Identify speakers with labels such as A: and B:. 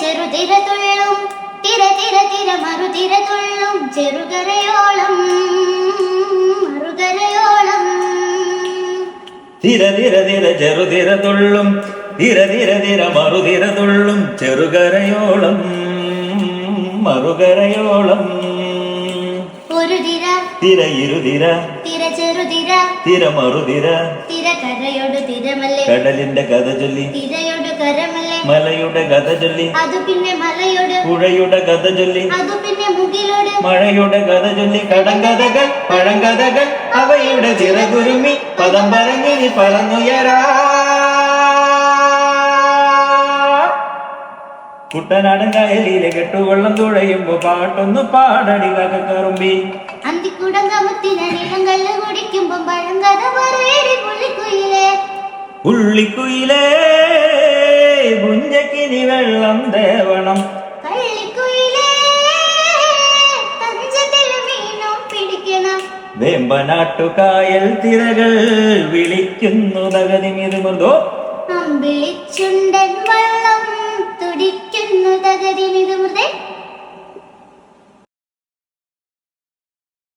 A: ചെറുതിര തുള്ളും തിര തിര തിര മറുതിര തുള്ളും ചെറുകരയോളം മറുകരയോളം.
B: തിര തിര തിര ചെറുതിര തുള്ളും തിര തിര തിര മറുതിര തുള്ളും ചെറുകരയോളം മറുകരയോളം.
A: ഒരു തിര
B: തിര ഇരുതിര
A: തിര. ചെറുതിര
B: തിര മറുതിര.
A: തിര കരയോട് തിരമല്ലേ?
B: കടലിന്റെ കഥ ചൊല്ലി.
A: തിരയോട് കരമല്ലേ?
B: മലയുടെ കഥ ചൊല്ലി.
A: അത് പിന്നെ മലയുടെ
B: പുഴയുടെ കഥ ചൊല്ലി.
A: അത് പിന്നെ മുകിലോട്
B: മഴയുടെ കഥ ചൊല്ലി. കടങ്കഥകൾ പഴങ്കഥകൾ അവയുടെ ചിറകുരുമി പദം പറഞ്ഞിനി പറന്നുയരാ. കുട്ടനാടൻ കായലിലെ കെട്ടുവെള്ളം തുഴയുമ്പോ പാട്ടൊന്നു പാടടി കറുമ്പി. ഉള്ളിക്കുയിലേ പുഞ്ചക്കിനി വെള്ളം തേവണം.
A: പിടിക്കണം.
B: വേമ്പനാട്ടുകായൽ തിരകൾ വിളിക്കുന്നു തകതിമിത്
A: മൃദോ. വിളിച്ചുണ്ടൻ വെള്ളം തുടിക്കുന്നു തുടിക്കും